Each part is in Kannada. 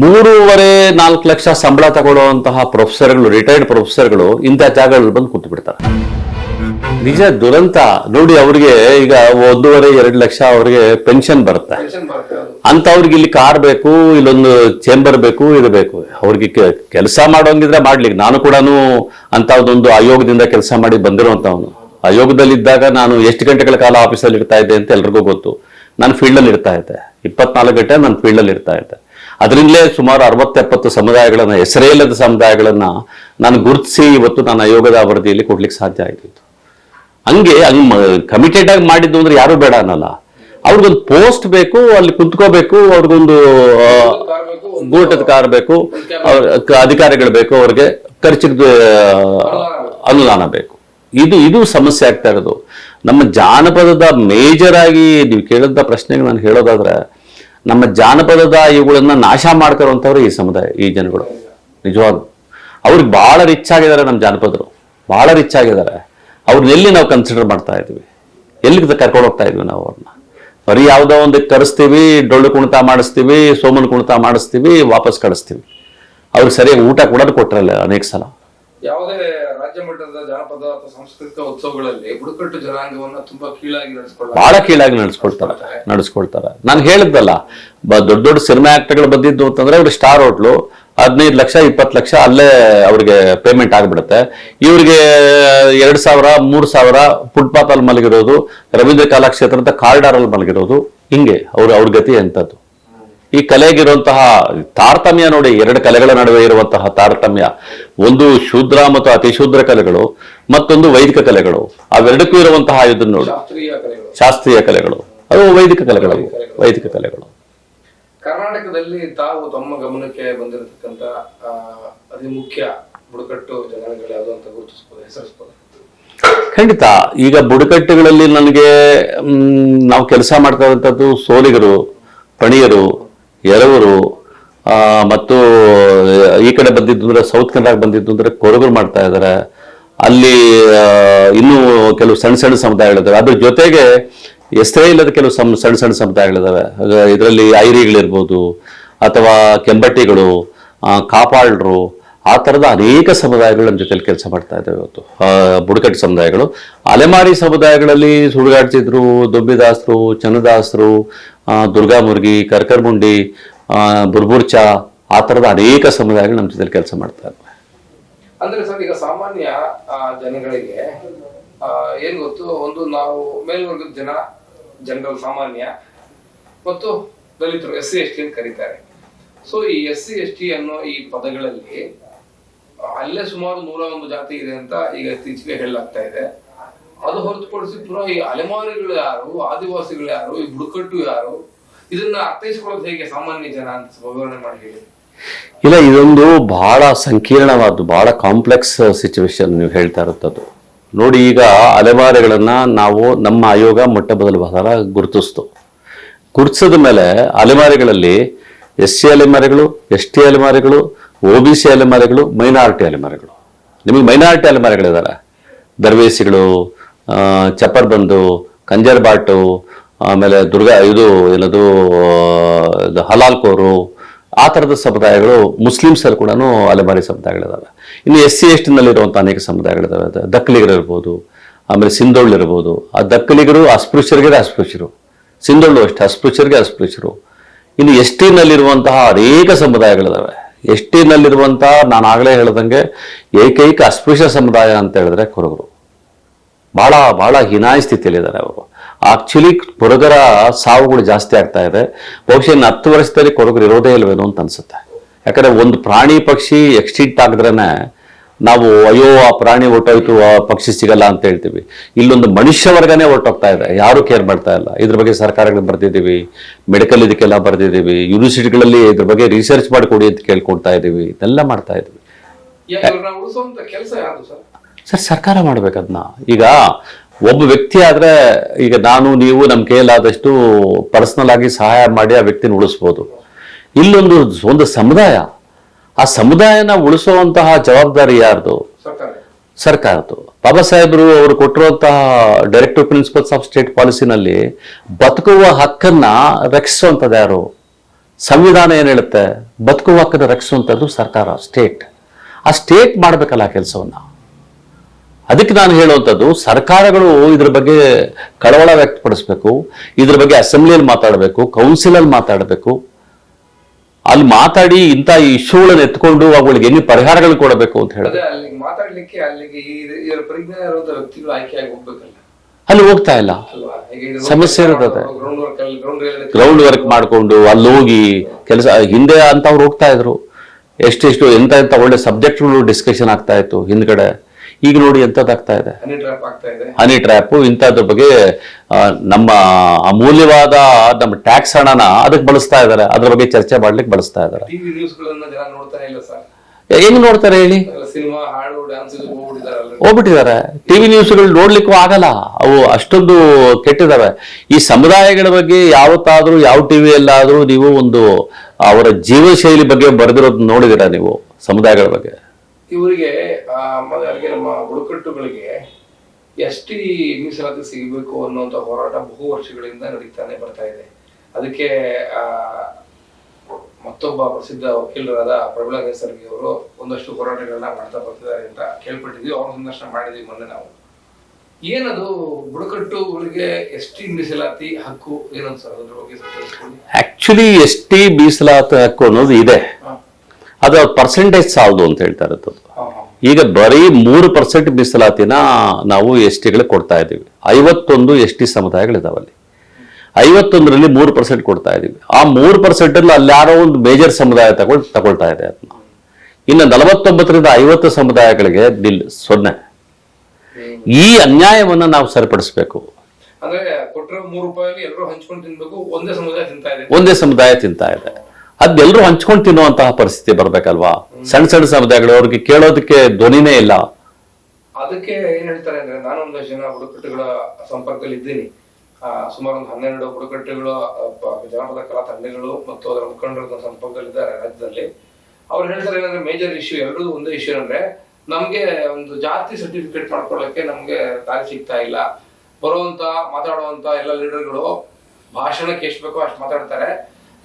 ಮೂರುವರೆ ನಾಲ್ಕು ಲಕ್ಷ ಸಂಬಳ ತಗೊಳ್ಳುವಂತಹ ಪ್ರೊಫೆಸರ್ಗಳು ರಿಟೈರ್ಡ್ ಪ್ರೊಫೆಸರ್ಗಳು ಇಂಥ ಜಾಗಗಳಲ್ಲಿ ಬಂದು ಕೂತು ಬಿಡ್ತಾರೆ ನಿಜ ದುರಂತ ನೋಡಿ ಅವ್ರಿಗೆ ಈಗ ಒಂದೂವರೆ ಎರಡು ಲಕ್ಷ ಅವ್ರಿಗೆ ಪೆನ್ಷನ್ ಬರುತ್ತೆ. ಅಂತ ಅವ್ರಿಗೆ ಇಲ್ಲಿ ಕಾರ್ ಬೇಕು ಇಲ್ಲೊಂದು ಚೇಂಬರ್ ಬೇಕು ಇದು ಬೇಕು. ಅವ್ರಿಗೆ ಕೆಲಸ ಮಾಡೋಂಗಿದ್ರೆ ಮಾಡ್ಲಿಕ್ಕೆ ನಾನು ಕೂಡ ಅಂತಹದೊಂದು ಆಯೋಗದಿಂದ ಕೆಲಸ ಮಾಡಿ ಬಂದಿರುವಂತವನು ಆಯೋಗದಲ್ಲಿದ್ದಾಗ ನಾನು ಎಷ್ಟು ಗಂಟೆಗಳ ಕಾಲ ಆಫೀಸಲ್ಲಿ ಇರ್ತಾ ಇದ್ದೆ ಅಂತ ಎಲ್ರಿಗೂ ಗೊತ್ತು. ನಾನು ಫೀಲ್ಡಲ್ಲಿ ಇರ್ತಾ ಇದ್ದೆ. ಇಪ್ಪತ್ನಾಲ್ಕು ಗಂಟೆ ನಾನು ಫೀಲ್ಡಲ್ಲಿ ಇರ್ತಾ ಇದ್ದೆ. ಅದರಿಂದಲೇ ಸುಮಾರು ಅರವತ್ತೆಪ್ಪತ್ತು ಸಮುದಾಯಗಳನ್ನು ಹೆಸರೇ ಇಲ್ಲದ ಸಮುದಾಯಗಳನ್ನ ನಾನು ಗುರುತಿಸಿ ಇವತ್ತು ನಾನು ಆಯೋಗದ ವರದಿಯಲ್ಲಿ ಕೊಡ್ಲಿಕ್ಕೆ ಸಾಧ್ಯ ಆಯ್ತಿತ್ತು. ಹಂಗೆ ಹಂಗ್ ಕಮಿಟೆಡ್ ಆಗಿ ಮಾಡಿದ್ದು ಅಂದ್ರೆ ಯಾರು ಬೇಡ ಅನ್ನಲ್ಲ. ಅವ್ರಿಗೊಂದು ಪೋಸ್ಟ್ ಬೇಕು, ಅಲ್ಲಿ ಕುಂತ್ಕೋಬೇಕು, ಅವ್ರಿಗೊಂದು ಗೂಟದ ಕಾರ್ ಬೇಕು, ಅವ್ರ ಅಧಿಕಾರಿಗಳು ಬೇಕು, ಅವ್ರಿಗೆ ಖರ್ಚಿಗೆ ಅನುದಾನ ಬೇಕು. ಇದು ಇದು ಸಮಸ್ಯೆ ಆಗ್ತಾ ಇರೋದು. ನಮ್ಮ ಜಾನಪದದ ಮೇಜರ್ ಆಗಿ ನೀವು ಕೇಳಿದ ಪ್ರಶ್ನೆಗೆ ನಾನು ಹೇಳೋದಾದ್ರೆ ನಮ್ಮ ಜಾನಪದದ ಇವುಗಳನ್ನ ನಾಶ ಮಾಡ್ತಿರುವಂಥವ್ರು ಈ ಸಮುದಾಯ, ಈ ಜನಗಳು. ನಿಜವಾಗ್ಲು. ಅವ್ರಿಗೆ ಬಹಳ ರಿಚ್ ಆಗಿದ್ದಾರೆ ನಮ್ಮ ಜಾನಪದರು. ಬಹಳ ರಿಚ್ ಆಗಿದ್ದಾರೆ. ಅವ್ರನ್ನ ಎಲ್ಲಿ ನಾವು ಕನ್ಸಿಡರ್ ಮಾಡ್ತಾ ಇದ್ವಿ ಎಲ್ಲಿಗೆ ಕರ್ಕೊಂಡು ಹೋಗ್ತಾ ಇದ್ವಿ ನಾವು ಅವ್ರನ್ನ ಬರೀ ಯಾವುದೋ ಒಂದು ಕರೆಸ್ತೀವಿ, ಡೊಳ್ಳು ಕುಣಿತ ಮಾಡಿಸ್ತೀವಿ, ಸೋಮನ ಕುಣಿತ ಮಾಡಿಸ್ತೀವಿ, ವಾಪಸ್ ಕಳಿಸ್ತೀವಿ ಅವ್ರಿಗೆ ಸರಿಯಾಗಿ ಊಟ ಕೂಡ ಕೊಟ್ಟಿರಲ್ಲ ಅನೇಕ ಸಲ. ಯಾವುದೇ ರಾಜ್ಯ ಮಟ್ಟದ ಜನಪದ ಅಥವಾ ಸಾಂಸ್ಕೃತಿಕ ಉತ್ಸವಗಳಲ್ಲಿ ಬುಡಕಟ್ಟು ಜನಾಂಗವನ್ನ ತುಂಬಾ ಕೀಳಾಗಿ ನಡೆಸ್ಕೊಳ್ತಾರೆ ಬಹಳ ಕೀಳಾಗಿ ನಡೆಸ್ಕೊಳ್ತಾರೆ ನಡೆಸ್ಕೊಳ್ತಾರೆ ನಾನು ಹೇಳಿದ್ದಲ್ಲ ದೊಡ್ಡ ದೊಡ್ಡ ಸಿನಿಮಾ ಆಕ್ಟರ್ಗಳು ಬಂದಿದ್ದು ಅಂತಂದ್ರೆ ಅವ್ರಿಗೆ ಸ್ಟಾರ್ ಹೋಟ್ಲು ಹದಿನೈದು ಲಕ್ಷ, ಇಪ್ಪತ್ತು ಲಕ್ಷ ಅಲ್ಲೇ ಅವ್ರಿಗೆ ಪೇಮೆಂಟ್ ಆಗ್ಬಿಡುತ್ತೆ. ಇವ್ರಿಗೆ, ಎರಡ್ ಸಾವಿರ, ಮೂರ್ ಸಾವಿರ ಫುಟ್ಪಾತ್ ಅಲ್ಲಿ ಮಲಗಿರೋದು, ರವೀಂದ್ರ ಕಲಾಕ್ಷೇತ್ರದ ಕಾರಿಡಾರ್ ಅಲ್ಲಿ ಮಲಗಿರೋದು, ಹಿಂಗೆ ಅವ್ರ ಅವ್ರ ಗತಿ ಎಂಥದ್ದು ಈ ಕಲೆಗಿರುವಂತಹ ತಾರತಮ್ಯ ನೋಡಿ ಎರಡು ಕಲೆಗಳ ನಡುವೆ ಇರುವಂತಹ ತಾರತಮ್ಯ. ಒಂದು ಶೂದ್ರ ಮತ್ತು ಅತಿ ಶೂದ್ರ ಕಲೆಗಳು ಮತ್ತೊಂದು ವೈದಿಕ ಕಲೆಗಳು. ಅವೆರಡಕ್ಕೂ ಇರುವಂತಹ ಇದನ್ನು ನೋಡಿ. ಶಾಸ್ತ್ರೀಯ ಕಲೆಗಳು. ಅದು ವೈದಿಕ ಕಲೆಗಳು ವೈದಿಕ ಕಲೆಗಳು. ಕರ್ನಾಟಕದಲ್ಲಿ ತಾವು ತಮ್ಮ ಗಮನಕ್ಕೆ ಬಂದಿರತಕ್ಕಂತ ಅತಿ ಮುಖ್ಯ ಬುಡಕಟ್ಟು ಜನಾಂಗಗಳು ಯಾವುದು ಅಂತ ಗುರುತಿಸಬಹುದು ಹೆಸರಿಸಬಹುದು ಖಂಡಿತ. ಈಗ ಬುಡಕಟ್ಟುಗಳಲ್ಲಿ ನನಗೆ ನಾವು ಕೆಲಸ ಮಾಡ್ತಾ ಇರುವಂಥದ್ದು ಸೋಲಿಗರು ಪಣಿಯರು ಎರವರು ಮತ್ತು ಈ ಕಡೆ ಬಂದಿದ್ದು ಅಂದ್ರೆ ಸೌತ್ ಕನ್ನಡ ಬಂದಿದ್ದು ಅಂದ್ರೆ ಕೊರಗರು ಮಾಡ್ತಾ ಇದ್ದಾರೆ ಅಲ್ಲಿ ಇನ್ನೂ ಕೆಲವು ಸಣ್ಣ ಸಣ್ಣ ಸಮುದಾಯಗಳಿದ್ದಾವೆ ಅದ್ರ ಜೊತೆಗೆ ಹೆಸರೇ ಇಲ್ಲದ ಕೆಲವು ಸಮ್, ಸಣ್ಣ ಸಣ್ಣ ಸಮುದಾಯಗಳಿದ್ದಾವೆ ಇದರಲ್ಲಿ ಐರಿಗಳಿರ್ಬೋದು, ಅಥವಾ ಕೆಂಬಟ್ಟಿಗಳು ಕಾಪಾಳರು ಆ ಥರದ ಅನೇಕ ಸಮುದಾಯಗಳು ನಮ್ಮ ಜೊತೆಲಿ ಕೆಲಸ ಮಾಡ್ತಾ ಇದ್ದಾವೆ ಇವತ್ತು. ಬುಡಕಟ್ಟು ಸಮುದಾಯಗಳು. ಅಲೆಮಾರಿ ಸಮುದಾಯಗಳಲ್ಲಿ ಸುಡುಗಾಡ್ತಿದ್ರು, ದೊಬ್ಬಿದಾಸರು, ಚನ್ನದಾಸರು ದುರ್ಗಾಮುರ್ಗಿ, ಕರ್ಕರ್ಮುಂಡಿ ಬುರ್ಬುರ್ಚ, ಆ ಥರದ ಅನೇಕ ಸಮುದಾಯಗಳು ನಮ್ಮ ಜೊತೆಲಿ ಕೆಲಸ ಮಾಡ್ತಾ ಇದ್ದಾವೆ ಅಂದ್ರೆ ಸರ್, ಈಗ ಸಾಮಾನ್ಯ ಜನಗಳಿಗೆ ಏನ್ ಗೊತ್ತು? ಒಂದು ನಾವು ಮೇಲ್ವರ್ಗದ ಜನ ಜನರಲ್ ಸಾಮಾನ್ಯ, ಮತ್ತು ದಲಿತರು, ಎಸ್ ಸಿ, ಎಸ್ ಟಿ ಅಂತ ಕರೀತಾರೆ. ಸೊ ಈ ಎಸ್ ಸಿ, ಎಸ್ ಟಿ ಅನ್ನೋ ಈ ಪದಗಳಲ್ಲಿ ಅಲ್ಲೇ ಸುಮಾರು ನೂರ ಒಂದು ಜಾತಿ ಇದೆ ಅಂತ ಈಗ ಇತ್ತೀಚೆಗೆ ಹೇಳಲಾಗ್ತಾ ಇದೆ. ಅದು ಹೊರತುಪಡಿಸಿ ಪುನಃ ಈ ಅಲೆಮಾರಿಗಳು ಯಾರು, ಆದಿವಾಸಿಗಳು ಯಾರು, ಈ ಬುಡಕಟ್ಟು ಯಾರು, ಇದನ್ನ ಅರ್ಥೈಸಿಕೊಳ್ಳೋದು ಹೇಗೆ ಸಾಮಾನ್ಯ ಜನ ಅಂತ ವಿವರಣೆ ಮಾಡಿ ಹೇಳಿ. ಇಲ್ಲ, ಇದೊಂದು ಬಹಳ ಸಂಕೀರ್ಣವಾದ್ದು, ಬಹಳ ಕಾಂಪ್ಲೆಕ್ಸ್ ಸಿಚುವೇಶನ್ ನೀವು ಹೇಳ್ತಾ ಇರುತ್ತದು ನೋಡಿ, ಈಗ ಅಲೆಮಾರಿಗಳನ್ನ ನಾವು ನಮ್ಮ ಆಯೋಗ ಮೊಟ್ಟ ಮೊದಲ ಬಹಳ ಗುರುತಿಸ್ತು. ಗುರುತಿಸಿದ ಮೇಲೆ ಅಲೆಮಾರಿಗಳಲ್ಲಿ ಎಸ್ ಸಿ ಅಲೆಮಾರಿಗಳು, ಎಸ್ ಟಿ ಅಲೆಮಾರಿಗಳು ಒ ಬಿ ಸಿ ಅಲೆಮಾರಿಗಳು, ಮೈನಾರಿಟಿ ಅಲೆಮಾರಿಗಳು. ನಿಮಗೆ ಮೈನಾರಿಟಿ ಅಲೆಮಾರಿಗಳಿದ್ದಾರೆ ದರ್ವೇಸಿಗಳು ಬಂದು ಕಂಜರ್ ಕಂಜರ್ಬಾಟು, ಆಮೇಲೆ ದುರ್ಗಾ, ಇದು ಏನದು ಹಲಾಲ್ ಹಲಾಲ್ಕೋರು, ಆ ಥರದ ಸಮುದಾಯಗಳು ಮುಸ್ಲಿಮ್ಸಲ್ಲಿ ಕೂಡ ಅಲೆಮಾರಿ ಸಮುದಾಯಗಳಿದ್ದಾವೆ. ಇನ್ನು ಎಸ್ ಸಿ ಎಸ್ ಟಿನಲ್ಲಿರುವಂಥ ಅನೇಕ ಸಮುದಾಯಗಳಿದ್ದಾವೆ. ದಕ್ಕಲಿಗರಿರ್ಬೋದು ಆಮೇಲೆ ಸಿಂಧೋಳು ಇರ್ಬೋದು. ಆ ದಕ್ಕಲಿಗರು ಅಸ್ಪೃಶ್ಯರಿಗೆ ಅಸ್ಪೃಶ್ಯರು. ಸಿಂಧೋಳು ಅಷ್ಟೇ, ಅಸ್ಪೃಶ್ಯರಿಗೆ ಅಸ್ಪೃಶ್ಯರು. ಇನ್ನು ಎಸ್ ಟಿನಲ್ಲಿರುವಂತಹ ಅನೇಕ ಸಮುದಾಯಗಳಿದಾವೆ ಎಸ್ ಟಿನಲ್ಲಿರುವಂಥ ನಾನು ಆಗಲೇ ಹೇಳ್ದಂಗೆ ಏಕೈಕ ಅಸ್ಪೃಶ್ಯ ಸಮುದಾಯ ಅಂತ ಹೇಳಿದ್ರೆ ಕೊರಗರು. ಬಹಳ ಬಹಳ ಹೀನಾಯ ಸ್ಥಿತಿಯಲ್ಲಿದ್ದಾರೆ ಅವರು. ಆಕ್ಚುಲಿ ಕೊರಗರ ಸಾವುಗಳು ಜಾಸ್ತಿ ಆಗ್ತಾ ಇದೆ. ಬಹುಶಃ ಇನ್ನು ಹತ್ತು ವರ್ಷದಲ್ಲಿ ಕೊರಗರು ಇರೋದೇ ಇಲ್ವೇನೋ ಅಂತ ಅನ್ಸುತ್ತೆ. ಯಾಕಂದ್ರೆ ಒಂದು ಪ್ರಾಣಿ ಪಕ್ಷಿ ಎಕ್ಸ್ಟಿಂಟ್ ಆಗಿದ್ರೇನೆ ನಾವು ಅಯ್ಯೋ ಆ ಪ್ರಾಣಿ ಹೊಟ್ಟೋಯ್ತು ಆ ಪಕ್ಷಿ ಸಿಗಲ್ಲ ಅಂತ ಹೇಳ್ತೀವಿ. ಇಲ್ಲೊಂದು ಮನುಷ್ಯ ವರ್ಗನೇ ಹೊರಟೋಗ್ತಾ ಇದೆ. ಯಾರು ಕೇರ್ ಮಾಡ್ತಾ ಇಲ್ಲ. ಇದ್ರ ಬಗ್ಗೆ ಸರ್ಕಾರಗಳು ಬರ್ದಿದ್ದೀವಿ ಮೆಡಿಕಲ್ ಇದಕ್ಕೆಲ್ಲ ಬರ್ದಿದ್ದೀವಿ ಯೂನಿವರ್ಸಿಟಿಗಳಲ್ಲಿ ಇದ್ರ ಬಗ್ಗೆ ರಿಸರ್ಚ್ ಮಾಡಿಕೊಡಿ ಅಂತ ಕೇಳ್ಕೊಳ್ತಾ ಇದ್ದೀವಿ ಇದೆಲ್ಲ ಮಾಡ್ತಾ ಯಾರು ಸರ್? ಸರ್ ಸರ್ಕಾರ ಮಾಡ್ಬೇಕು ಅದನ್ನ ಈಗ ಒಬ್ಬ ವ್ಯಕ್ತಿ ಆದ್ರೆ ಈಗ ನಾನು ನೀವು ನಮ್ಮ ಕೈಯಲ್ಲಾದಷ್ಟು ಪರ್ಸನಲ್ ಆಗಿ ಸಹಾಯ ಮಾಡಿ ಆ ವ್ಯಕ್ತಿನ ಉಳಿಸ್ಬೋದು. ಇಲ್ಲೊಂದು ಒಂದು ಸಮುದಾಯ ಆ ಸಮುದಾಯನ ಉಳಿಸುವಂತಹ ಜವಾಬ್ದಾರಿ ಯಾರ್ದು? ಸರ್ಕಾರ. ಸರ್ಕಾರದ್ದು. ಬಾಬಾ ಸಾಹೇಬರು ಅವರು ಕೊಟ್ಟಿರುವಂತಹ ಡೈರೆಕ್ಟಿವ್ ಪ್ರಿನ್ಸಿಪಲ್ಸ್ ಆಫ್ ಸ್ಟೇಟ್ ಪಾಲಿಸಿನಲ್ಲಿ ಬದುಕುವ ಹಕ್ಕನ್ನ ರಕ್ಷಿಸುವಂಥದ್ದು ಯಾರು? ಸಂವಿಧಾನ ಏನು ಹೇಳುತ್ತೆ? ಬದುಕುವ ಹಕ್ಕನ್ನು ರಕ್ಷಿಸುವಂಥದ್ದು ಸರ್ಕಾರ ಸ್ಟೇಟ್ ಆ ಸ್ಟೇಟ್ ಮಾಡಬೇಕಲ್ಲ ಆ ಕೆಲಸವನ್ನ. ಅದಕ್ಕೆ ನಾನು ಹೇಳುವಂಥದ್ದು ಸರ್ಕಾರಗಳು ಇದ್ರ ಬಗ್ಗೆ ಕಳವಳ ವ್ಯಕ್ತಪಡಿಸ್ಬೇಕು ಇದ್ರ ಬಗ್ಗೆ ಅಸೆಂಬ್ಲಿಯಲ್ಲಿ ಮಾತಾಡಬೇಕು ಕೌನ್ಸಿಲಲ್ಲಿ ಮಾತಾಡಬೇಕು ಅಲ್ಲಿ ಮಾತಾಡಿ ಇಂಥ ಇಶ್ಯೂಗಳನ್ನ ಎತ್ಕೊಂಡು ಅವುಗಳಿಗೆ ಎಲ್ಲಿ ಪರಿಹಾರಗಳು ಕೊಡಬೇಕು ಅಂತ ಹೇಳಿದ್ರೆ ಅದೇ ಅಲ್ಲಿಗೆ ಮಾತಾಡ್ಲಿಕ್ಕೆ ಅಲ್ಲಿಗೆ ಈ ಇದರ ಪರಿಜ್ಞಾನ ಇರುವಂತ ವ್ಯಕ್ತಿಗಳು ಆಯ್ಕೆಯಾಗಿ ಹೋಗ್ಬೇಕಲ್ಲ. ಅಲ್ಲಿ ಹೋಗ್ತಾ ಇಲ್ಲ. ಅಲ್ವಾ? ಈಗ ಇದು ಸಮಸ್ಯೆ ಇರ್ತದೆ. ಗ್ರೌಂಡ್ ವರ್ಕ್ ಅಲ್ಲಿ ಗ್ರೌಂಡ್ ಗ್ರೌಂಡ್ ವರ್ಕ್ ಮಾಡಿಕೊಂಡು ಅಲ್ಲಿ ಹೋಗಿ ಕೆಲಸ ಹಿಂದೆ ಅಂತವ್ರು ಹೋಗ್ತಾ ಇದ್ರು. ಎಷ್ಟೆಷ್ಟು ಎಂತ ಎಂತ ಒಳ್ಳೆ ಸಬ್ಜೆಕ್ಟ್ಗಳು ಡಿಸ್ಕಷನ್ ಆಗ್ತಾ ಇತ್ತು ಹಿಂದ್ಗಡೆ. ಈಗ ನೋಡಿ ಎಂಥದ್ದಾಗ್ತಾ ಇದೆ. ಹನಿ ಟ್ರ್ಯಾಪ್ ಆಗ್ತಾ ಇದೆ. ಹನಿ ಟ್ರ್ಯಾಪು ಇಂಥದ್ರ ಬಗ್ಗೆ ನಮ್ಮ ಅಮೂಲ್ಯವಾದ ನಮ್ಮ ಟ್ಯಾಕ್ಸ್ ಹಣನ ಅದಕ್ಕೆ ಬಳಸ್ತಾ ಇದ್ದಾರೆ. ಅದ್ರ ಬಗ್ಗೆ ಚರ್ಚೆ ಮಾಡ್ಲಿಕ್ಕೆ ಬಳಸ್ತಾ ಇದ್ದಾರೆ. ಹೆಂಗ್ ನೋಡ್ತಾರೆ ಹೇಳಿ? ಹೋಗ್ಬಿಟ್ಟಿದ್ದಾರೆ ಟಿವಿ ನ್ಯೂಸ್ಗಳು ನೋಡ್ಲಿಕ್ಕೂ ಆಗಲ್ಲ. ಅವು ಅಷ್ಟೊಂದು ಕೆಟ್ಟಿದಾವೆ. ಈ ಸಮುದಾಯಗಳ ಬಗ್ಗೆ ಯಾವತ್ತಾದ್ರೂ ಯಾವ ಟಿವಿಯಲ್ಲಾದ್ರೂ ನೀವು ಒಂದು ಅವರ ಜೀವನ ಶೈಲಿ ಬಗ್ಗೆ ಬರೆದಿರೋದು ನೋಡಿದಿರ ನೀವು ಸಮುದಾಯಗಳ ಬಗ್ಗೆ? ಇವರಿಗೆ ಅಲ್ಲಿಗೆ ನಮ್ಮ ಬುಡಕಟ್ಟುಗಳಿಗೆ ಎಷ್ಟಿ ಮೀಸಲಾತಿ ಸಿಗಬೇಕು ಅನ್ನುವಂಥ ಹೋರಾಟ ಬಹು ವರ್ಷಗಳಿಂದ ನಡೀತಾನೆ ಬರ್ತಾ ಇದೆ. ಅದಕ್ಕೆ ಮತ್ತೊಬ್ಬ ಪ್ರಸಿದ್ಧ ವಕೀಲರಾದ ಪ್ರಬಲ ನೇಸರ್ಗಿ ಅವರು ಒಂದಷ್ಟು ಹೋರಾಟಗಳನ್ನ ಮಾಡ್ತಾ ಬರ್ತಿದ್ದಾರೆ ಅಂತ ಕೇಳ್ಪಟ್ಟಿದ್ವಿ ಅವ್ರ ಸಂದರ್ಶನ ಮಾಡಿದ್ವಿ ಮೊನ್ನೆ ನಾವು. ಏನದು? ಬುಡಕಟ್ಟುಗಳಿಗೆ ಎಷ್ಟಿ ಮೀಸಲಾತಿ ಹಕ್ಕು? ಏನಂತ ಸರ್ ಅದ್ರ ಬಗ್ಗೆ. ಆಕ್ಚುಲಿ ಎಸ್ ಟಿ ಮೀಸಲಾತಿ ಹಕ್ಕು ಅನ್ನೋದು ಇದೆ. ಅದು ಪರ್ಸೆಂಟೇಜ್ ಸಾಲದು ಅಂತ ಹೇಳ್ತಾ ಇರೋದು. ಈಗ ಬರೀ ಮೂರು ಪರ್ಸೆಂಟ್ ಮೀಸಲಾತಿನ ನಾವು ಎಸ್ ಟಿಗಳಿಗೆ ಕೊಡ್ತಾ ಇದ್ದೀವಿ. ಐವತ್ತೊಂದು ಎಸ್ ಟಿ ಸಮುದಾಯಗಳಿದಾವಲ್ಲಿ ಐವತ್ತೊಂದರಲ್ಲಿ ಮೂರು ಪರ್ಸೆಂಟ್ ಕೊಡ್ತಾ ಇದ್ದೀವಿ. ಆ ಮೂರು ಪರ್ಸೆಂಟ್ ಅಲ್ಲಿ ಅಲ್ಲಿ ಯಾರೋ ಒಂದು ಮೇಜರ್ ಸಮುದಾಯ ತಗೊಳ್ ತಗೊಳ್ತಾ ಇದೆ ಅದನ್ನ ಇನ್ನು ನಲವತ್ತೊಂಬತ್ತರಿಂದ ಐವತ್ತು ಸಮುದಾಯಗಳಿಗೆ ಬಿಲ್ ಸೊನ್ನೆ. ಈ ಅನ್ಯಾಯವನ್ನು ನಾವು ಸರಿಪಡಿಸಬೇಕು. ಅಂದ್ರೆ ಕೊಟ್ಟಿರೋ ಮೂರು ರೂಪಾಯಿಲಿ ಎಲ್ಲರೂ ಹಂಚ್ಕೊಂಡು ತಿನ್ಬೇಕು ಒಂದೇ ಸಮುದಾಯ ತಿಂತಾ ಇದೆ. ಅದೆಲ್ಲರೂ ಹಂಚ್ಕೊಂಡು ತಿನ್ನುವಂತಹ ಪರಿಸ್ಥಿತಿ ಬರ್ಬೇಕಲ್ವಾ? ಸಣ್ಣ ಸಣ್ಣ ಸಮುದಾಯಗಳು ಅವ್ರಿಗೆ ಕೇಳೋದಕ್ಕೆ ಧ್ವನಿನೇ ಇಲ್ಲ. ಅದಕ್ಕೆ ಏನ್ ಹೇಳ್ತಾರೆ ಅಂದ್ರೆ ನಾನು ಒಂದಷ್ಟು ಜನ ಬುಡಕಟ್ಟುಗಳ ಸಂಪರ್ಕದಲ್ಲಿ ಇದ್ದೀನಿ. ಸುಮಾರು ಒಂದು ಹನ್ನೆರಡು ಬುಡಕಟ್ಟುಗಳ ಜನಪದ ಕಲಾ ತಂಡಗಳು ಮತ್ತು ಅದರ ಮುಖಂಡರ ಸಂಪರ್ಕದಲ್ಲಿದ್ದಾರೆ ರಾಜ್ಯದಲ್ಲಿ. ಅವ್ರು ಹೇಳ್ತಾರೆ ಏನಂದ್ರೆ ಮೇಜರ್ ಇಶ್ಯೂ ಎರಡೂ ಒಂದೇ ಇಶ್ಯೂ ಅಂದ್ರೆ ನಮ್ಗೆ ಒಂದು ಜಾತಿ ಸರ್ಟಿಫಿಕೇಟ್ ಮಾಡ್ಕೊಳ್ಳಕ್ಕೆ ನಮ್ಗೆ ದಾರಿ ಸಿಗ್ತಾ ಇಲ್ಲ. ಬರುವಂತ, ಮಾತಾಡುವಂತ ಎಲ್ಲ ಲೀಡರ್ಗಳು ಭಾಷಣಕ್ಕೆ ಎಷ್ಟು ಬೇಕೋ ಅಷ್ಟು ಮಾತಾಡ್ತಾರೆ.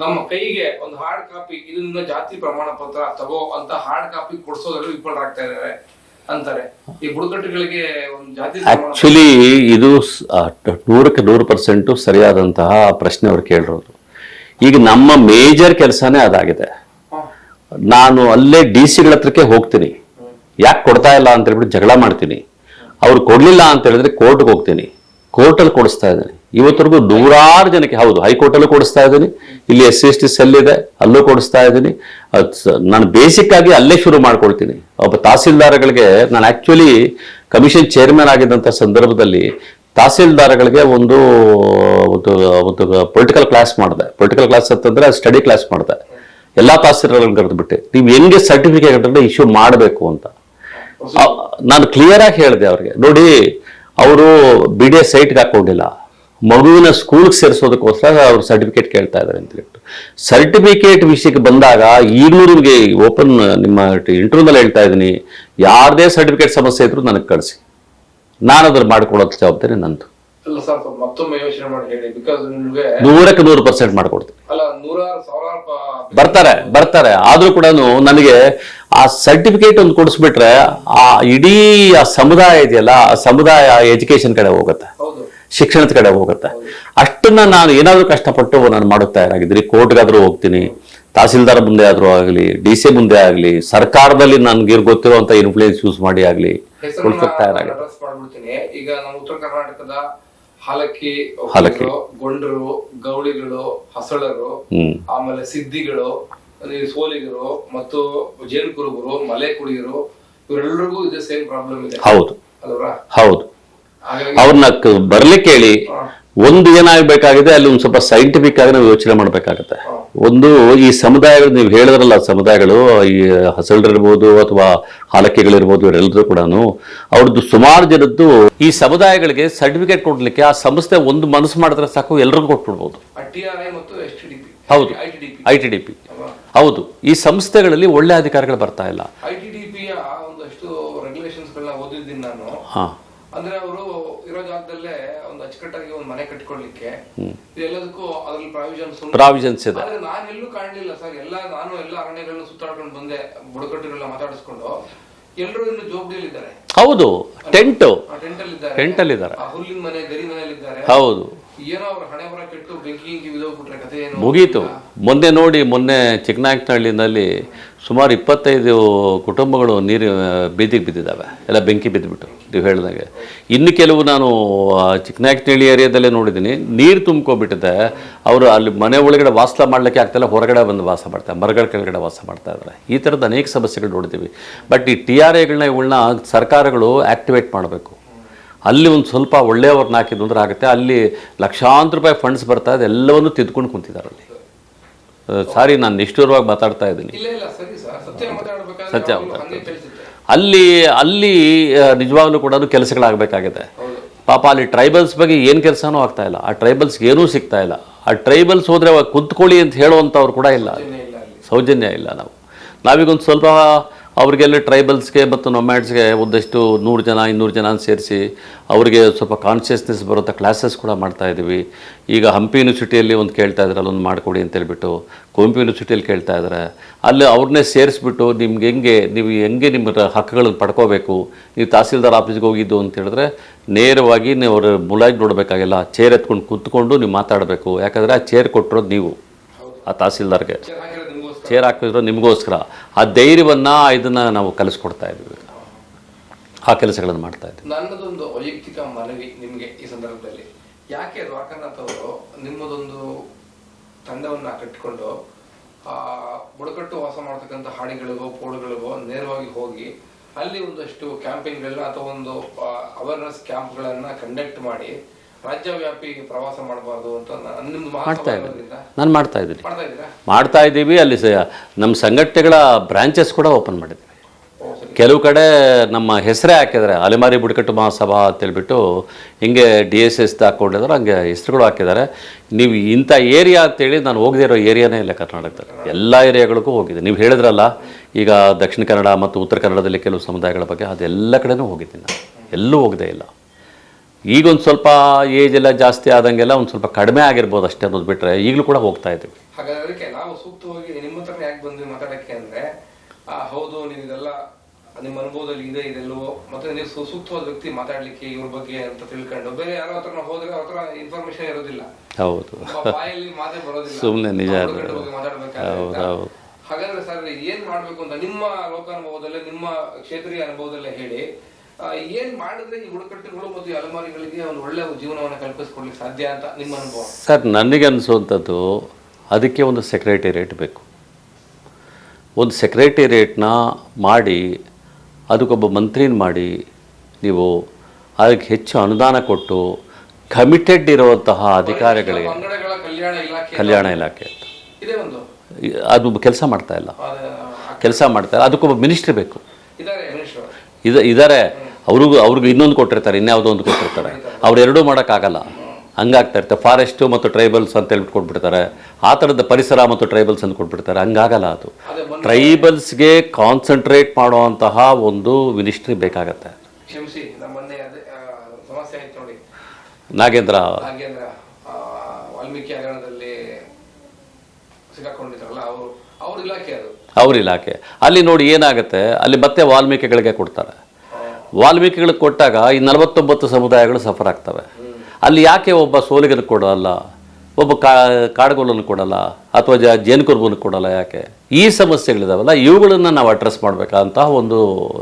ನಮ್ಮ ಕೈಗೆ ಒಂದು ಹಾರ್ಡ್ ಕಾಪಿ ಇದನ್ನ ಜಾತಿ ಪ್ರಮಾಣ ಪತ್ರ ತಗೋ ಅಂತ ಹಾರ್ಡ್ ಕಾಪಿ ಕೊಡ್ಸೋದ್ರಲ್ಲಿ ವಿಫಲರಾಗ್ತಾ ಇದ್ದಾರೆ ಅಂತಾರೆ. ಈ ಬುಡಕಟ್ಟುಗಳಿಗೆ ಒಂದು ಜಾತಿ ಆಕ್ಚುಲಿ ಇದು ನೂರಕ್ಕೆ ನೂರು ಪರ್ಸೆಂಟ್ ಸರಿಯಾದಂತಹ ಪ್ರಶ್ನೆ ಅವ್ರು ಕೇಳಿರೋದು. ಈಗ ನಮ್ಮ ಮೇಜರ್ ಕೆಲಸನೇ ಅದಾಗಿದೆ. ನಾನು ಅಲ್ಲೇ ಡಿ ಸಿಗಳ ಹತ್ರಕ್ಕೆ ಹೋಗ್ತೀನಿ. ಯಾಕೆ ಕೊಡ್ತಾ ಇಲ್ಲ ಅಂತ ಹೇಳ್ಬಿಟ್ಟು ಜಗಳ ಮಾಡ್ತೀನಿ. ಅವ್ರು ಕೊಡಲಿಲ್ಲ ಅಂತ ಹೇಳಿದ್ರೆ ಕೋರ್ಟ್ಗೆ ಹೋಗ್ತೀನಿ. ಕೋರ್ಟಲ್ಲಿ ಕೊಡಿಸ್ತಾ ಇದ್ದೀನಿ. ಇವತ್ತರೆಗೂ ನೂರಾರು ಜನಕ್ಕೆ, ಹೌದು, ಹೈಕೋರ್ಟಲ್ಲೂ ಕೊಡಿಸ್ತಾ ಇದ್ದೀನಿ. ಇಲ್ಲಿ S C, S T cell ಇದೆ, ಅಲ್ಲೂ ಕೊಡಿಸ್ತಾ ಇದ್ದೀನಿ. ನಾನು ಬೇಸಿಕ್ ಆಗಿ ಅಲ್ಲೇ ಶುರು ಮಾಡ್ಕೊಳ್ತೀನಿ. ಒಬ್ಬ ತಹಸೀಲ್ದಾರ್ಗಳಿಗೆ ನಾನು ಆಕ್ಚುಲಿ ಕಮಿಷನ್ ಚೇರ್ಮನ್ ಆಗಿದ್ದಂಥ ಸಂದರ್ಭದಲ್ಲಿ ತಹಸೀಲ್ದಾರ್ಗಳಿಗೆ ಒಂದು ಒಂದು ಪೊಲಿಟಿಕಲ್ ಕ್ಲಾಸ್ ಮಾಡಿದೆ. ಪೊಲಿಟಿಕಲ್ ಕ್ಲಾಸ್ ಅಂತಂದ್ರೆ ಸ್ಟಡಿ ಕ್ಲಾಸ್ ಮಾಡಿದೆ. ಎಲ್ಲ ತಹಸೀಲ್ದಾರ್ಗಳನ್ನ ಕರೆದ್ಬಿಟ್ಟೆ, ನೀವು ಹೆಂಗೆ ಸರ್ಟಿಫಿಕೇಟ್ ಇಶ್ಯೂ ಮಾಡಬೇಕು ಅಂತ. ನಾನು ಕ್ಲಿಯರ್ ಆಗಿ ಹೇಳಿದೆ ಅವ್ರಿಗೆ. ನೋಡಿ ಅವರು ಬಿ ಡಿ ಎಸ್ ಸೈಟ್ಗೆ ಹಾಕೊಂಡಿಲ್ಲ. ಮಗುವಿನ ಸ್ಕೂಲ್ಗೆ ಸೇರಿಸೋದಕ್ಕೋಸ್ಕರ ಅವರು ಸರ್ಟಿಫಿಕೇಟ್ ಕೇಳ್ತಾ ಇದ್ದಾರೆ ಅಂತ ಹೇಳ್ಬಿಟ್ಟು. ಸರ್ಟಿಫಿಕೇಟ್ ವಿಷಯಕ್ಕೆ ಬಂದಾಗ ಈಗಲೂ ನಿಮಗೆ ಓಪನ್ ನಿಮ್ಮ ಇಂಟರ್ವ್ಯೂನಲ್ಲಿ ಹೇಳ್ತಾ ಇದ್ದೀನಿ. ಯಾರದೇ ಸರ್ಟಿಫಿಕೇಟ್ ಸಮಸ್ಯೆ ಇದ್ರೂ ನನಗೆ ಕಳಿಸಿ. ನಾನು ಅದ್ರ ಮಾಡ್ಕೊಳ್ಳೋದ್ ಜವಾಬ್ದಾರಿ ನಂದು. ನೂರಕ್ಕೆ ನೂರು ಪರ್ಸೆಂಟ್ ಮಾಡ್ಕೊಡ್ತೀನಿ. ಬರ್ತಾರೆ ಬರ್ತಾರೆ. ಆದ್ರೂ ಕೂಡ ನನಗೆ ಆ ಸರ್ಟಿಫಿಕೇಟ್ ಒಂದು ಕೊಡಿಸ್ಬಿಟ್ರೆ ಆ ಇಡೀ ಆ ಸಮುದಾಯ ಇದೆಯಲ್ಲ ಆ ಸಮುದಾಯ ಎಜುಕೇಶನ್ ಕಡೆ ಹೋಗುತ್ತೆ. ಶಿಕ್ಷಣದ ಕಡೆ ಹೋಗುತ್ತೆ. ಅಷ್ಟನ್ನ ನಾನು ಏನಾದರೂ ಕಷ್ಟಪಟ್ಟು ನಾನು ಮಾಡುತ್ತಾ ಏನಾಗಿದ್ರಿ ಕೋರ್ಟ್ಗಾದ್ರೂ ಹೋಗ್ತೀನಿ ತಹಸೀಲ್ದಾರ್ ಮುಂದೆ ಆದ್ರೂ ಆಗಲಿ ಡಿ ಸಿ ಮುಂದೆ ಆಗಲಿ ಸರ್ಕಾರದಲ್ಲಿ ನನ್ಗೆ ಗೊತ್ತಿರುವಂತ ಇನ್ಫ್ಲೂಯೆನ್ಸ್ ಯೂಸ್ ಮಾಡಿ ಆಗಲಿ ಮಾಡ್ಬಿಡ್ತೀನಿ. ಈಗ ನಮ್ಮ ಉತ್ತರ ಕರ್ನಾಟಕದ ಹಾಲಕ್ಕಿ ಹಾಲಕ್ಕಿ. ಗೊಂಡರು ಗೌಳಿಗಳು ಹಸಳರು ಆಮೇಲೆ ಸಿದ್ಧಿಗಳು ಸೋಲಿಗರು ಮತ್ತು ಜೇನು ಕುರುಬರು ಮಲೆ ಕುಡಿಯರು ಇವರೆಲ್ಲರಿಗೂ ಇದೆ ಸೇಮ್ ಪ್ರಾಬ್ಲಮ್ ಇದೆ. ಹೌದು. ಹೌದು. ಅವ್ರನ್ನ ಬರ್ಲಿಕ್ಕೆ ಹೇಳಿ ಒಂದು ಏನಾಗಬೇಕಾಗಿದೆ ಅಲ್ಲಿ ಒಂದು ಸ್ವಲ್ಪ ಸೈಂಟಿಫಿಕ್ ಆಗಿ ನಾವು ಯೋಚನೆ ಮಾಡಬೇಕಾಗತ್ತೆ. ಒಂದು ಈ ಸಮುದಾಯಗಳು ನೀವು ಹೇಳಿದ್ರಲ್ಲ ಸಮುದಾಯಗಳು ಈ ಹಸಳರಿರ್ಬೋದು ಅಥವಾ ಹಾಲಕ್ಕಿಗಳಿರ್ಬೋದು ಇವರೆಲ್ಲರೂ ಕೂಡ ಅವ್ರದ್ದು ಸುಮಾರು ಜನದ್ದು ಈ ಸಮುದಾಯಗಳಿಗೆ ಸರ್ಟಿಫಿಕೇಟ್ ಕೊಡ್ಲಿಕ್ಕೆ ಆ ಸಂಸ್ಥೆ ಒಂದು ಮನಸ್ಸು ಮಾಡಿದ್ರೆ ಸಾಕು ಎಲ್ರಿಗೂ ಕೊಟ್ಬಿಡ್ಬೋದು. ಹೌದು. ಐ ಟಿ ಡಿ ಪಿ ಹೌದು ಈ ಸಂಸ್ಥೆಗಳಲ್ಲಿ ಒಳ್ಳೆ ಅಧಿಕಾರಿಗಳು ಬರ್ತಾ ಇಲ್ಲ. ಒಂದಷ್ಟು ರೆಗ್ಯುಲೇಷನ್ಸ್ ಗಳನ್ನ ಓದಿದ್ದೀನಿ ನಾನು. ಅಂದ್ರೆ ಅವರು ಇರೋ ಜಾಗದಲ್ಲೇ ಒಂದು ಅಚ್ಚುಕಟ್ಟಾಗಿ ಒಂದು ಮನೆ ಕಟ್ಕೊಳ್ಳಿಕ್ಕೆ ಎಲ್ಲದಕ್ಕೂ ಅದ್ರಲ್ಲಿ ಪ್ರಾವಿಷನ್ಸ್ ಪ್ರಾವಿಷನ್ಸ್ ಇದೆ. ಆದ್ರೆ ನಾನು ಎಲ್ಲೂ ಕಾಣಲಿಲ್ಲ ಸರ್. ಎಲ್ಲ ನಾನು ಎಲ್ಲ ಅರಣ್ಯಗಳನ್ನ ಸುತ್ತಾಡ್ಕೊಂಡು ಬಂದೆ ಬುಡಕಟ್ಟುಗಳನ್ನ ಮಾತಾಡಿಸ್ಕೊಂಡು. ಎಲ್ಲರೂ ಇನ್ನು ಜೋಬಡಿಯಲ್ಲಿದ್ದಾರೆ ಹೌದು ಟೆಂಟ್. ಟೆಂಟ್ ಅಲ್ಲಿ ಇದ್ದಾರೆ ಹುಲ್ಲಿನ ಮನೆ ಗರಿ ಮನೆಯಲ್ಲಿ ಇದ್ದಾರೆ ಹೌದು. ಮುಗೀತು. ಮೊನ್ನೆ ನೋಡಿ, ಮೊನ್ನೆ ಚಿಕ್ಕನಾಯಕನಹಳ್ಳಿನಲ್ಲಿ ಸುಮಾರು ಇಪ್ಪತ್ತೈದು ಕುಟುಂಬಗಳು ನೀರು ಬೀದಿಗೆ ಬಿದ್ದಿದ್ದಾವೆ. ಎಲ್ಲ ಬೆಂಕಿ ಬಿದ್ದುಬಿಟ್ಟು ನೀವು ಹೇಳಿದಾಗೆ. ಇನ್ನು ಕೆಲವು ನಾನು ಚಿಕ್ಕನಾಯಕನಹಳ್ಳಿ ಏರಿಯಾದಲ್ಲೇ ನೋಡಿದ್ದೀನಿ. ನೀರು ತುಂಬ್ಕೊಬಿಟ್ಟಿದೆ. ಅವರು ಅಲ್ಲಿ ಮನೆ ಒಳಗಡೆ ವಾಸ ಮಾಡಲಿಕ್ಕೆ ಆಗ್ತಾಯಿಲ್ಲ ಹೊರಗಡೆ ಬಂದು ವಾಸ ಮಾಡ್ತಾರೆ, ಮರಗಳ ಕೆಳಗಡೆ ವಾಸ ಮಾಡ್ತಾ ಇದ್ದಾರೆ. ಈ ಥರದ ಅನೇಕ ಸಮಸ್ಯೆಗಳು ನೋಡಿದ್ದೀವಿ. ಬಟ್ ಈ ಟಿ ಆರ್ ಎಗಳನ್ನ ಇವುಗಳನ್ನ ಸರ್ಕಾರಗಳು ಆ್ಯಕ್ಟಿವೇಟ್ ಮಾಡಬೇಕು. ಅಲ್ಲಿ ಒಂದು ಸ್ವಲ್ಪ ಒಳ್ಳೆಯವ್ರನ್ನ ಹಾಕಿದ್ದು ಅಂದ್ರೆ ಆಗುತ್ತೆ. ಅಲ್ಲಿ ಲಕ್ಷಾಂತರ ರೂಪಾಯಿ ಫಂಡ್ಸ್ ಬರ್ತಾ ಇದೆ ಎಲ್ಲವನ್ನು ತಿದ್ಕೊಂಡು ಕುಂತಿದ್ದಾರೆ ಅಲ್ಲಿ. ಸಾರಿ ನಾನು ನಿಷ್ಠುರವಾಗಿ ಮಾತಾಡ್ತಾ ಇದ್ದೀನಿ. ಸತ್ಯ ಅಲ್ಲಿ ಅಲ್ಲಿ ನಿಜವಾಗ್ಲೂ ಕೂಡ ಕೆಲಸಗಳಾಗಬೇಕಾಗಿದೆ. ಪಾಪ ಅಲ್ಲಿ ಟ್ರೈಬಲ್ಸ್ ಬಗ್ಗೆ ಏನು ಕೆಲಸನೂ ಆಗ್ತಾ ಇಲ್ಲ. ಆ ಟ್ರೈಬಲ್ಸ್ಗೆ ಏನೂ ಸಿಗ್ತಾ ಇಲ್ಲ. ಆ ಟ್ರೈಬಲ್ಸ್ ಹೋದರೆ ಅವಾಗ ಕುಂತ್ಕೊಳ್ಳಿ ಅಂತ ಹೇಳುವಂಥವ್ರು ಕೂಡ ಇಲ್ಲ ಸೌಜನ್ಯ ಇಲ್ಲ ನಾವು. ನಾವೀಗೊಂದು ಸ್ವಲ್ಪ ಅವ್ರಿಗೆಲ್ಲ ಟ್ರೈಬಲ್ಸ್ಗೆ ಮತ್ತು ನೊಮ್ಯಾಡ್ಸ್ಗೆ ಒಂದಷ್ಟು ನೂರು ಜನ, ಇನ್ನೂರು ಜನ ಸೇರಿಸಿ ಅವರಿಗೆ ಸ್ವಲ್ಪ ಕಾನ್ಷಿಯಸ್ನೆಸ್ ಬರುವಂಥ ಕ್ಲಾಸಸ್ ಕೂಡ ಮಾಡ್ತಾ ಇದ್ದೀವಿ. ಈಗ ಹಂಪಿ ಯೂನಿವರ್ಸಿಟಿಯಲ್ಲಿ ಒಂದು ಕೇಳ್ತಾ ಇದ್ದಾರೆ ಅಲ್ಲೊಂದು ಮಾಡಿಕೊಡಿ ಅಂತ ಹೇಳ್ಬಿಟ್ಟು ಕುವೆಂಪು ಯೂನಿವರ್ಸಿಟಿಯಲ್ಲಿ ಕೇಳ್ತಾ ಇದ್ದಾರೆ ಅಲ್ಲಿ ಅವ್ರನ್ನೇ ಸೇರಿಸ್ಬಿಟ್ಟು ನಿಮ್ಗೆ ಹೆಂಗೆ, ನೀವು ಹೆಂಗೆ ನಿಮ್ಮ ಹಕ್ಕುಗಳನ್ನು ಪಡ್ಕೋಬೇಕು, ನೀವು ತಹಸೀಲ್ದಾರ್ ಆಫೀಸ್ಗೆ ಹೋಗಿದ್ದು ಅಂತ ಹೇಳಿದ್ರೆ ನೇರವಾಗಿ ನೀವು ಅವ್ರ ಮುಲಾಯಿ ನೋಡಬೇಕಾಗಿಲ್ಲ ಚೇರ್ ಎತ್ಕೊಂಡು ಕೂತ್ಕೊಂಡು ನೀವು ಮಾತಾಡಬೇಕು. ಯಾಕಂದರೆ ಆ ಚೇರ್ ಕೊಟ್ಟಿರೋದು ನೀವು, ಆ ತಹಸೀಲ್ದಾರ್ಗೆ. ಚೇರ್ ಹಾಕಿದ್ರು ನಿಮಗೋಸ್ಕರ. ಆ ಧೈರ್ಯವನ್ನು ಇದನ್ನು ನಾವು ಕಲಿಸ್ಕೊಡ್ತಾ ಇದ್ದೀವಿ ಆ ಕೆಲಸಗಳನ್ನು ಮಾಡ್ತಾ ಇದ್ದೀವಿ ನನ್ನದೊಂದು ವೈಯಕ್ತಿಕ ಮನವಿ ನಿಮಗೆ ಈ ಸಂದರ್ಭದಲ್ಲಿ. ಯಾಕೆ ದ್ವಾರಕನಾಥ್ ಅವರು ನಿಮ್ಮದೊಂದು ತಂಡವನ್ನ ಕಟ್ಟಿಕೊಂಡು ಬುಡಕಟ್ಟು ವಾಸ ಮಾಡ್ತಕ್ಕಂಥ ಹಾಡಿಗಳಿಗೋ, ಪೋಡುಗಳಿಗೋ ನೇರವಾಗಿ ಹೋಗಿ ಅಲ್ಲಿ ಒಂದಷ್ಟು ಕ್ಯಾಂಪಿಂಗ್ಗಳನ್ನ ಅಥವಾ ಒಂದು ಅವೇರ್ನೆಸ್ ಕ್ಯಾಂಪ್ಗಳನ್ನು ಕಂಡಕ್ಟ್ ಮಾಡಿ ರಾಜ್ಯವ್ಯಾಪಿ ಪ್ರವಾಸ ಮಾಡಬಾರ್ದು ಅಂತ ನ- ನಿಮ್ದು ಮಾಡ್ತಾ ಇದ್ದೀನಿ. ನಾನು ಮಾಡ್ತಾ ಇದ್ದೀನಿ. ಮಾಡ್ತಾ ಇದ್ದೀವಿ ಅಲ್ಲಿ ಸ ನಮ್ಮ ಸಂಘಟನೆಗಳ ಬ್ರಾಂಚಸ್ ಕೂಡ ಓಪನ್ ಮಾಡಿದ್ದೀವಿ. ಕೆಲವು ಕಡೆ ನಮ್ಮ ಹೆಸರೇ ಹಾಕಿದ್ದಾರೆ ಅಲೆಮಾರಿ ಬುಡಕಟ್ಟು ಮಹಾಸಭಾ ಅಂತೇಳ್ಬಿಟ್ಟು ಹಿಂಗೆ ಡಿ ಎಸ್ ಎಸ್ ಹಾಕೊಂಡಿದ್ದಾರೆ ಹಂಗೆ ಹೆಸರುಗಳು ಹಾಕಿದ್ದಾರೆ. ನೀವು ಇಂಥ ಏರಿಯಾ ಅಂತೇಳಿ ನಾನು ಹೋಗದೇ ಇರೋ ಏರಿಯಾನೇ ಇಲ್ಲ ಕರ್ನಾಟಕದಲ್ಲಿ. ಎಲ್ಲ ಏರಿಯಾಗಳಿಗೂ ಹೋಗಿದೆ. ನೀವು ಹೇಳಿದ್ರಲ್ಲ ಈಗ ದಕ್ಷಿಣ ಕನ್ನಡ ಮತ್ತು ಉತ್ತರ ಕನ್ನಡದಲ್ಲಿ ಕೆಲವು ಸಮುದಾಯಗಳ ಬಗ್ಗೆ ಅದೆಲ್ಲ ಕಡೆನೂ ಹೋಗಿದ್ದೀನಿ ನಾನು. ಎಲ್ಲೂ ಹೋಗದೇ ಇಲ್ಲ. ಈಗೊಂದು ಸ್ವಲ್ಪ ಏಜ್ ಎಲ್ಲ ಜಾಸ್ತಿ ಆದಂಗೆಲ್ಲ ಒಂದು ಸ್ವಲ್ಪ ಕಡಿಮೆ ಆಗಿರ್ಬೋದು ಅಷ್ಟೇ ಅನ್ನೋದು ಬಿಟ್ಟರೆ ಈಗಲೂ ಕೂಡ ಹೋಗ್ತಾ ಇದ್ದೀವಿ. ಹಾಗಾದ್ರೆ ನಾವು ಸೂಕ್ತವಾಗಿ ನಿಮ್ಮ ಹತ್ರ ಯಾಕೆ ಬಂದ್ವಿ ಮಾತಾಡಕ್ಕೆ ಅಂದ್ರೆ ಆ ಹೌದು ನೀವು ಇದೆಲ್ಲ ನಿಮ್ಮ ಅನುಭವದಲ್ಲಿ ಇದೆ ಇದೆಲ್ಲವೋ ಮತ್ತೆ ನೀವು ಸೂಕ್ತವಾದ ವ್ಯಕ್ತಿ ಮಾತಾಡ್ಲಿಕ್ಕೆ ಇವ್ರ ಬಗ್ಗೆ ಅಂತ ತಿಳ್ಕೊಂಡು ಬೇರೆ ಯಾರೋ ಹತ್ರ ಹೋದ್ರೆ ಅವ್ರ ಹತ್ರ ಇನ್ಫಾರ್ಮೇಶನ್ ಇರೋದಿಲ್ಲ. ಹೌದು. ಬಾಯಲ್ಲಿ ಮಾತೇ ಬರೋದಿಲ್ಲ. ಸುಮ್ಮನೆ ನಿಜ ಹೌದು. ಹಾಗಾದ್ರೆ ಸರ್ ಏನ್ ಮಾಡ್ಬೇಕು ಅಂತ ನಿಮ್ಮ ಲೋಕಾನುಭವದಲ್ಲೇ ನಿಮ್ಮ ಕ್ಷೇತ್ರೀಯ ಅನುಭವದಲ್ಲೇ ಹೇಳಿ ಏನ್ ಮಾಡಿದ್ರೆ ಈ ಬುಡಕಟ್ಟುಗಳು ಮತ್ತು ಈ ಅಲೆಮಾರಿಗಳಿಗೆ ಒಂದು ಒಳ್ಳೆ ಜೀವನವನ್ನು ಕಲ್ಪಿಸ್ಕೊಡ್ಲಿಕ್ಕೆ ಸಾಧ್ಯ ಅಂತ ನಿಮ್ಮ ಅನುಭವ? ಸರ್ ನನಗೆ ಅನಿಸುವಂಥದ್ದು ಅದಕ್ಕೆ ಒಂದು ಸೆಕ್ರೆಟೇರಿಯೇಟ್ ಬೇಕು. ಒಂದು ಸೆಕ್ರೆಟೇರಿಯೇಟ್ನ ಮಾಡಿ ಅದಕ್ಕೊಬ್ಬ ಮಂತ್ರಿನ ಮಾಡಿ ನೀವು ಅದಕ್ಕೆ ಹೆಚ್ಚು ಅನುದಾನ ಕೊಟ್ಟು ಕಮಿಟೆಡ್ ಇರುವಂತಹ ಅಧಿಕಾರಿಗಳಿಗೆ ಕಲ್ಯಾಣ ಇಲಾಖೆ ಅಂತ ಅದು ಕೆಲಸ ಮಾಡ್ತಾ ಇಲ್ಲ. ಕೆಲಸ ಮಾಡ್ತಾ ಇಲ್ಲ. ಅದಕ್ಕೊಬ್ಬ ಮಿನಿಸ್ಟ್ರಿ ಬೇಕು. ಇದ್ದಾರೆ ಅವ್ರಿಗೂ ಅವ್ರಿಗೂ ಇನ್ನೊಂದು ಕೊಟ್ಟಿರ್ತಾರೆ ಇನ್ಯಾವುದೋ ಒಂದು ಕೊಟ್ಟಿರ್ತಾರೆ. ಅವ್ರು ಎರಡೂ ಮಾಡೋಕ್ಕಾಗಲ್ಲ. ಹಂಗಾಗ್ತಾ ಇರ್ತಾರೆ ಫಾರೆಸ್ಟು ಮತ್ತು ಟ್ರೈಬಲ್ಸ್ ಅಂತ ಹೇಳ್ಬಿಟ್ಟು ಕೊಟ್ಬಿಡ್ತಾರೆ. ಆ ಥರದ ಪರಿಸರ ಮತ್ತು ಟ್ರೈಬಲ್ಸ್ ಅಂತ ಕೊಟ್ಬಿಡ್ತಾರೆ. ಹಂಗಾಗಲ್ಲ ಅದು. ಟ್ರೈಬಲ್ಸ್ಗೆ ಕಾನ್ಸಂಟ್ರೇಟ್ ಮಾಡುವಂತಹ ಒಂದು ಮಿನಿಸ್ಟ್ರಿ ಬೇಕಾಗತ್ತೆ. ನಾಗೇಂದ್ರ. ನಾಗೇಂದ್ರ ವಾಲ್ಮೀಕಿ ಹಗರಣದಲ್ಲಿ ಸಿಗಾಕೊಂಡಿದ್ರಲ್ಲ ಅವರು ಅವ್ರ ಇಲಾಖೆ ಅದು. ಅವ್ರ ಇಲಾಖೆ. ಅಲ್ಲಿ ನೋಡಿ ಏನಾಗುತ್ತೆ ಅಲ್ಲಿ ಮತ್ತೆ ವಾಲ್ಮೀಕಿಗಳಿಗೆ ಕೊಡ್ತಾರೆ. ವಾಲ್ಮೀಕಿಗಳಿಗೆ ಕೊಟ್ಟಾಗ ಈ ನಲವತ್ತೊಂಬತ್ತು ಸಮುದಾಯಗಳು ಸಫರ್ ಆಗ್ತವೆ. ಅಲ್ಲಿ ಯಾಕೆ ಒಬ್ಬ ಸೋಲಿಗನ ಕೊಡಲ್ಲ? ಒಬ್ಬ ಕಾ ಕಾಡುಗೋಲನ್ನು ಕೊಡಲ್ಲ? ಅಥವಾ ಜ ಜೇನುಕುರ್ಬನ್ನು ಕೊಡಲ್ಲ ಯಾಕೆ? ಈ ಸಮಸ್ಯೆಗಳಿದಾವಲ್ಲ ಇವುಗಳನ್ನು ನಾವು ಅಡ್ರೆಸ್ ಮಾಡಬೇಕಂತ ಒಂದು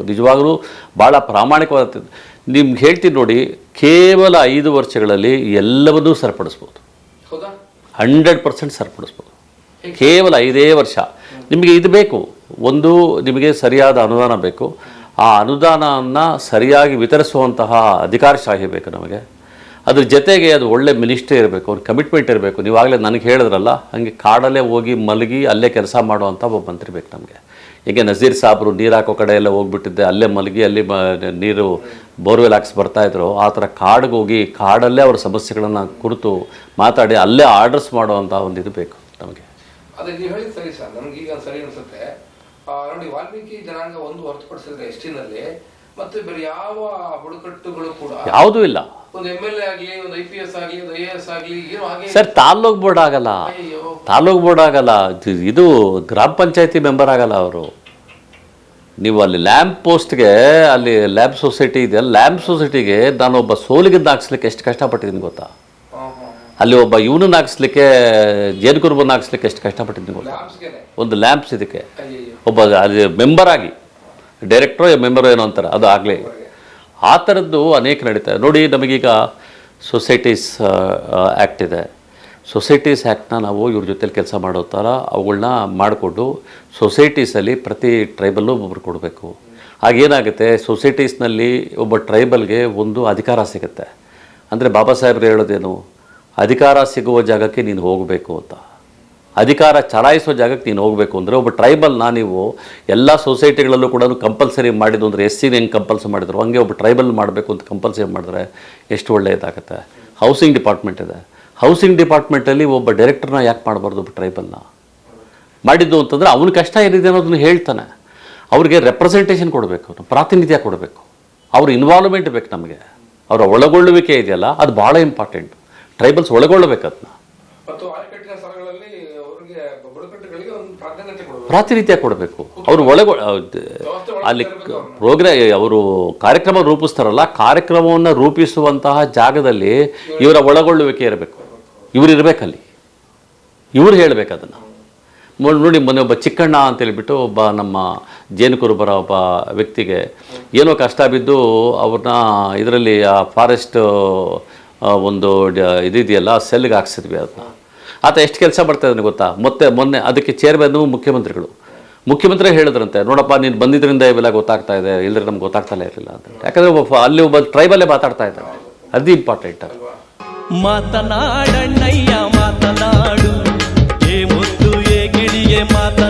ನಿಜವಾಗಲೂ ಭಾಳ ಪ್ರಾಮಾಣಿಕವಾದ ನಿಮ್ಗೆ ಹೇಳ್ತೀನಿ ನೋಡಿ ಕೇವಲ ಐದು ವರ್ಷಗಳಲ್ಲಿ ಎಲ್ಲವನ್ನೂ ಸರಿಪಡಿಸ್ಬೋದು. Hundred percent ಸರಿಪಡಿಸ್ಬೋದು. ಕೇವಲ ಐದೇ ವರ್ಷ. ನಿಮಗೆ ಇದು ಬೇಕು. ಒಂದು ನಿಮಗೆ ಸರಿಯಾದ ಅನುದಾನ ಬೇಕು. ಆ ಅನುದಾನವನ್ನು ಸರಿಯಾಗಿ ವಿತರಿಸುವಂತಹ ಅಧಿಕಾರಶಾಹಿ ಬೇಕು ನಮಗೆ. ಅದ್ರ ಜೊತೆಗೆ ಅದು ಒಳ್ಳೆ ಮಿನಿಸ್ಟ್ರಿ ಇರಬೇಕು, ಅವ್ರ ಕಮಿಟ್ಮೆಂಟ್ ಇರಬೇಕು. ನೀವಾಗಲೇ ನನಗೆ ಹೇಳಿದ್ರಲ್ಲ, ಹಾಗೆ ಕಾಡಲ್ಲೇ ಹೋಗಿ ಮಲಗಿ ಅಲ್ಲೇ ಕೆಲಸ ಮಾಡುವಂಥ ಒಬ್ಬ ಮಂತ್ರಿ ಬೇಕು ನಮಗೆ. ಈಗ ನಜೀರ್ ಸಾಬ್ರು ನೀರು ಹಾಕೋ ಕಡೆ ಎಲ್ಲ ಹೋಗ್ಬಿಟ್ಟಿದ್ದೆ, ಅಲ್ಲೇ ಮಲಗಿ ಅಲ್ಲಿ ನೀರು ಬೋರ್ವೆಲ್ ಹಾಕ್ಸಿ ಬರ್ತಾಯಿದ್ರು ಆ ಥರ ಕಾಡಿಗೆ ಹೋಗಿ ಕಾಡಲ್ಲೇ ಅವ್ರ ಸಮಸ್ಯೆಗಳನ್ನು ಕುರಿತು ಮಾತಾಡಿ ಅಲ್ಲೇ ಆರ್ಡರ್ಸ್ ಮಾಡುವಂಥ ಒಂದು ಇದು ಬೇಕು ನಮಗೆ. ಅದೇ ನೀವು ಹೇಳಿದ ಸರಿ ಸರ್ ನಮ್ಗೀಗ ಸರಿ ಅನ್ಸುತ್ತೆ. ನೋಡಿ ವಾಲ್ಮೀಕಿ ಜನಾಂಗ ಒಂದು ಹೊರತುಪಡಿಸಿದ್ರೆ ಎಷ್ಟಿನಲ್ಲಿ ಮತ್ತೆ ಬೇರೆ ಯಾವ ಬುಡಕಟ್ಟುಗಳು ಕೂಡ ಯಾವುದೂ ಇಲ್ಲ. ಒಂದು ಎಂ ಎಲ್ ಎ ಆಗ್ಲಿ ಒಂದು ಐ ಪಿ ಎಸ್ ಆಗಲಿ ಒಂದು ಐ ಎ ಎಸ್ ಆಗಲಿ ಏನು ಹಾಗೆ ಸರ್ ತಾಲ್ಲೂಕ್ ಬೋರ್ಡ್ ಆಗಲ್ಲ. ತಾಲ್ಲೂಕ್ ಬೋರ್ಡ್ ಆಗಲ್ಲ. ಇದು- ಗ್ರಾಮ ಪಂಚಾಯತಿ ಮೆಂಬರ್ ಆಗಲ್ಲ ಅವರು. ನೀವು ಅಲ್ಲಿ ಲ್ಯಾಂಪ್ ಪೋಸ್ಟ್ಗೆ ಅಲ್ಲಿ ಲ್ಯಾಂಪ್ ಸೊಸೈಟಿ ಇದೆಯಲ್ಲ ಲ್ಯಾಂಪ್ ಸೊಸೈಟಿಗೆ ನಾನೊಬ್ಬ ಸೋಲಿಗೆ ಸೋಲಿಗಿದ್ದು ಹಾಕ್ಸ್ಲಿಕ್ಕೆ ಎಷ್ಟು ಕಷ್ಟಪಟ್ಟಿದ್ದೀನಿ ಗೊತ್ತಾ? ಅಲ್ಲಿ ಒಬ್ಬ ಇವನನ್ನ ಹಾಕ್ಸ್ಲಿಕ್ಕೆ, ಜೇನುಕುರುಬನ್ನ ಹಾಕ್ಸ್ಲಿಕ್ಕೆ ಎಷ್ಟು ಕಷ್ಟಪಟ್ಟಿದ್ದೀನಿ ಗೊತ್ತಾ? ಒಂದು ಲ್ಯಾಂಪ್ಸ್ ಇದಕ್ಕೆ. ಒಬ್ಬ ಅಲ್ಲಿ ಮೆಂಬರ್ ಆಗಿ ಡೈರೆಕ್ಟ್ರೋ ಮೆಂಬರು ಏನೋ ಅಂತಾರೆ, ಅದು ಆಗಲೇ. ಆ ಥರದ್ದು ಅನೇಕ ನಡೀತಾರೆ ನೋಡಿ, ನಮಗೀಗ ಸೊಸೈಟೀಸ್ ಆ್ಯಕ್ಟ್ ಇದೆ. ಸೊಸೈಟೀಸ್ ಆ್ಯಕ್ಟ್ನ ನಾವು ಇವ್ರ ಜೊತೆಲಿ ಕೆಲಸ ಮಾಡೋ ಥರ ಅವುಗಳನ್ನ ಮಾಡಿಕೊಂಡು ಸೊಸೈಟೀಸಲ್ಲಿ ಪ್ರತಿ ಟ್ರೈಬಲ್ಲು ಒಬ್ಬರು ಕೊಡಬೇಕು. ಆಗೇನಾಗುತ್ತೆ ಸೊಸೈಟೀಸ್ನಲ್ಲಿ ಒಬ್ಬ ಟ್ರೈಬಲ್ಗೆ ಒಂದು ಅಧಿಕಾರ ಸಿಗುತ್ತೆ. ಅಂದರೆ ಬಾಬಾ ಸಾಹೇಬ್ರು ಹೇಳೋದೇನು? ಅಧಿಕಾರ ಸಿಗುವ ಜಾಗಕ್ಕೆ ನೀನು ಹೋಗಬೇಕು ಅಂತ. ಅಧಿಕಾರ ಚಲಾಯಿಸೋ ಜಾಗಕ್ಕೆ ನೀನು ಹೋಗಬೇಕು ಅಂದರೆ ಒಬ್ಬ ಟ್ರೈಬಲ್ನ ನೀವು ಎಲ್ಲ ಸೊಸೈಟಿಗಳಲ್ಲೂ ಕೂಡ ಕಂಪಲ್ಸರಿ ಮಾಡಿದ್ದು ಅಂದರೆ ಎಸ್ ಸಿನ ಹೆಂಗೆ ಕಂಪಲ್ಸರಿ ಮಾಡಿದ್ರು, ಹಂಗೆ ಒಬ್ಬ ಟ್ರೈಬಲ್ ಮಾಡಬೇಕು ಅಂತ ಕಂಪಲ್ಸರಿ ಮಾಡಿದ್ರೆ ಎಷ್ಟು ಒಳ್ಳೆಯದಾಗುತ್ತೆ? ಹೌಸಿಂಗ್ ಡಿಪಾರ್ಟ್ಮೆಂಟ್ ಇದೆ. ಹೌಸಿಂಗ್ ಡಿಪಾರ್ಟ್ಮೆಂಟಲ್ಲಿ ಒಬ್ಬ ಡೈರೆಕ್ಟರ್ನ ಯಾಕೆ ಮಾಡಬಾರ್ದು ಒಬ್ಬ ಟ್ರೈಬಲ್ನ? ಮಾಡಿದ್ದು ಅಂತಂದರೆ ಅವನ ಕಷ್ಟ ಏನಿದೆ ಅನ್ನೋದನ್ನು ಹೇಳ್ತಾನೆ. ಅವ್ರಿಗೆ ರೆಪ್ರೆಸೆಂಟೇಷನ್ ಕೊಡಬೇಕು ಪ್ರಾತಿನಿಧ್ಯ ಕೊಡಬೇಕು. ಅವ್ರ ಇನ್ವಾಲ್ವ್ಮೆಂಟ್ ಬೇಕು ನಮಗೆ. ಅವರ ಒಳಗೊಳ್ಳುವಿಕೆ ಇದೆಯಲ್ಲ, ಅದು ಭಾಳ ಇಂಪಾರ್ಟೆಂಟ್ ಟ್ರೈಬಲ್ಸ್ ಒಳಗೊಳ್ಳಬೇಕು ಅದನ್ನ ಪ್ರಾತಿನಿಧ್ಯ ಕೊಡಬೇಕು. ಅವರು ಒಳಗೊ ಅಲ್ಲಿ ಪ್ರೋಗ್ರಾ ಅವರು ಕಾರ್ಯಕ್ರಮ ರೂಪಿಸ್ತಾರಲ್ಲ ಕಾರ್ಯಕ್ರಮವನ್ನು ರೂಪಿಸುವಂತಹ ಜಾಗದಲ್ಲಿ ಇವರ ಒಳಗೊಳ್ಳುವಿಕೆ ಇರಬೇಕು. ಇವರು ಇರಬೇಕಲ್ಲಿ. ಇವರು ಹೇಳಬೇಕು ಅದನ್ನು ನೋಡಿ ಮೊನ್ನೆ ಒಬ್ಬ ಚಿಕ್ಕಣ್ಣ ಅಂತೇಳ್ಬಿಟ್ಟು ಒಬ್ಬ ನಮ್ಮ ಜೇನುಕುರುಬರ ಒಬ್ಬ ವ್ಯಕ್ತಿಗೆ ಏನೋ ಕಷ್ಟ ಬಿದ್ದು ಅವ್ರನ್ನ ಇದರಲ್ಲಿ ಆ ಫಾರೆಸ್ಟ್ ಒಂದು ಇದಿದೆಯಲ್ಲ ಸೆಲ್ಗೆ ಹಾಕ್ಸಿದ್ವಿ ಅದನ್ನ. ಆತ ಎಷ್ಟು ಕೆಲಸ ಮಾಡ್ತಾಯಿದ್ದಾನೆ ಗೊತ್ತಾ? ಮತ್ತೆ ಮೊನ್ನೆ ಅದಕ್ಕೆ ಚೇರ್ಮನ್ನು ಮುಖ್ಯಮಂತ್ರಿಗಳು. ಮುಖ್ಯಮಂತ್ರಿ ಹೇಳಿದ್ರಂತೆ, ನೋಡಪ್ಪ ನೀನು ಬಂದಿದ್ದರಿಂದ ಇವೆಲ್ಲ ಗೊತ್ತಾಗ್ತಾ ಇದೆ ಇಲ್ಲದ್ರೆ ನಮ್ಗೆ ಗೊತ್ತಾಗ್ತಾನೆ ಇರಲಿಲ್ಲ ಅಂತ. ಯಾಕಂದರೆ ಒಬ್ಬ ಅಲ್ಲಿ ಒಬ್ಬ ಟ್ರೈಬಲ್ಲೇ ಮಾತಾಡ್ತಾ ಇದ್ದಾನೆ. ಅದು ಇಂಪಾರ್ಟೆಂಟ್ ಮಾತನಾಡಣ್ಣಯ್ಯ, ಮಾತನಾಡು. ಏ ಏ ಗಿಳಿಗೆ ಮಾತ